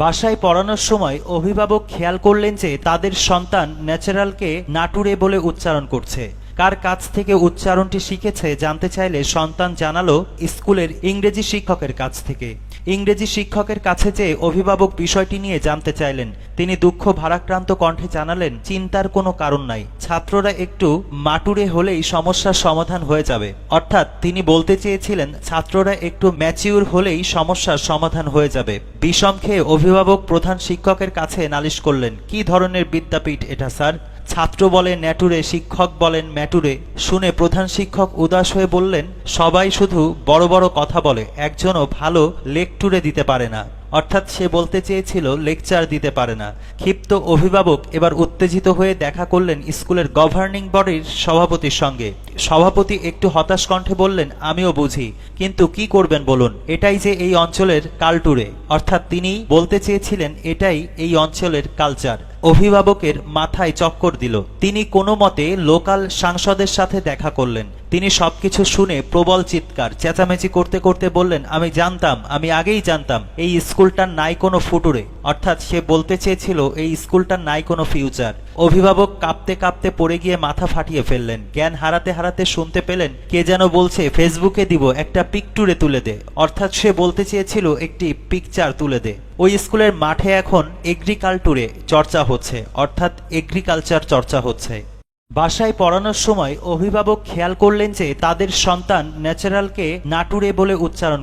বাসায় পড়ানোর সময় অভিভাবক খেয়াল করলেন যে তাদের সন্তান ন্যাচারালকে নাটুরে বলে উচ্চারণ করছে। কার কাছ থেকে উচ্চারণটি শিখেছে জানতে চাইলে সন্তান জানালো স্কুলের ইংরেজি শিক্ষকের কাছ থেকে। ইংরেজি শিক্ষকের কাছে যে অভিভাবক বিষয়টি নিয়ে জানতে চাইলেন। তিনি দুঃখ ভারাক্রান্ত কণ্ঠে জানালেন, চিন্তার কোনো কারণ নাই। ছাত্ররা একটু মাটুরে হলেই সমস্যার সমাধান হয়ে যাবে। অর্থাৎ তিনি বলতে চেয়েছিলেন, ছাত্ররা একটু ম্যাচিউর হলেই সমস্যার সমাধান হয়ে যাবে। বিষম খেয়ে অভিভাবক প্রধান শিক্ষকের কাছে নালিশ করলেন, কি ধরনের বিদ্যাপীঠ এটা, স্যার? ছাত্র বলে ন্যাটুরে, শিক্ষক বলেন ম্যাটুরে। শুনে প্রধান শিক্ষক উদাস হয়ে বললেন, সবাই শুধু বড় বড় কথা বলে, একজনও ভালো লেকটুরে দিতে পারে না। অর্থাৎ সে বলতে চেয়েছিল, লেকচার দিতে পারে না। ক্ষিপ্ত অভিভাবক এবার উত্তেজিত হয়ে দেখা করলেন স্কুলের গভর্নিং বডির সভাপতির সঙ্গে। সভাপতি একটু হতাশ কণ্ঠে বললেন, আমিও বুঝি, কিন্তু কি করবেন বলুন, এটাই যে এই অঞ্চলের কালটুরে। অর্থাৎ তিনি বলতে চেয়েছিলেন, এটাই এই অঞ্চলের কালচার। অভিভাবকের মাথায় চক্কর দিল। তিনি কোনো মতে লোকাল সাংসদের সাথে দেখা করলেন। তিনি সবকিছু শুনে প্রবল চিৎকার, চেঁচামেচি করতে করতে বললেন, আমি জানতাম, আমি আগেই জানতাম, এই স্কুলটার নাই কোনো ফুটুরে। অর্থাৎ সে বলতে চেয়েছিল, এই স্কুলটার নাই কোনো ফিউচার। অভিভাবক কাঁপতে কাঁপতে পড়ে গিয়ে মাথা ফাটিয়ে ফেললেন। জ্ঞান হারাতে হারাতে শুনতে পেলেন, কে যেন বলছে, ফেসবুকে দিব একটা পিকটুরে তুলে দে। অর্থাৎ সে বলতে চেয়েছিল, একটি পিকচার তুলে দে। ওই স্কুলের মাঠে এখন এগ্রিকালটুরে চর্চা হচ্ছে, অর্থাৎ এগ্রিকালচার চর্চা হচ্ছে। বাসায় পড়ানোর সময় অভিভাবক খেয়াল করলেন যে তাদের সন্তান ন্যাচারালকে নাটুরে বলে উচ্চারণ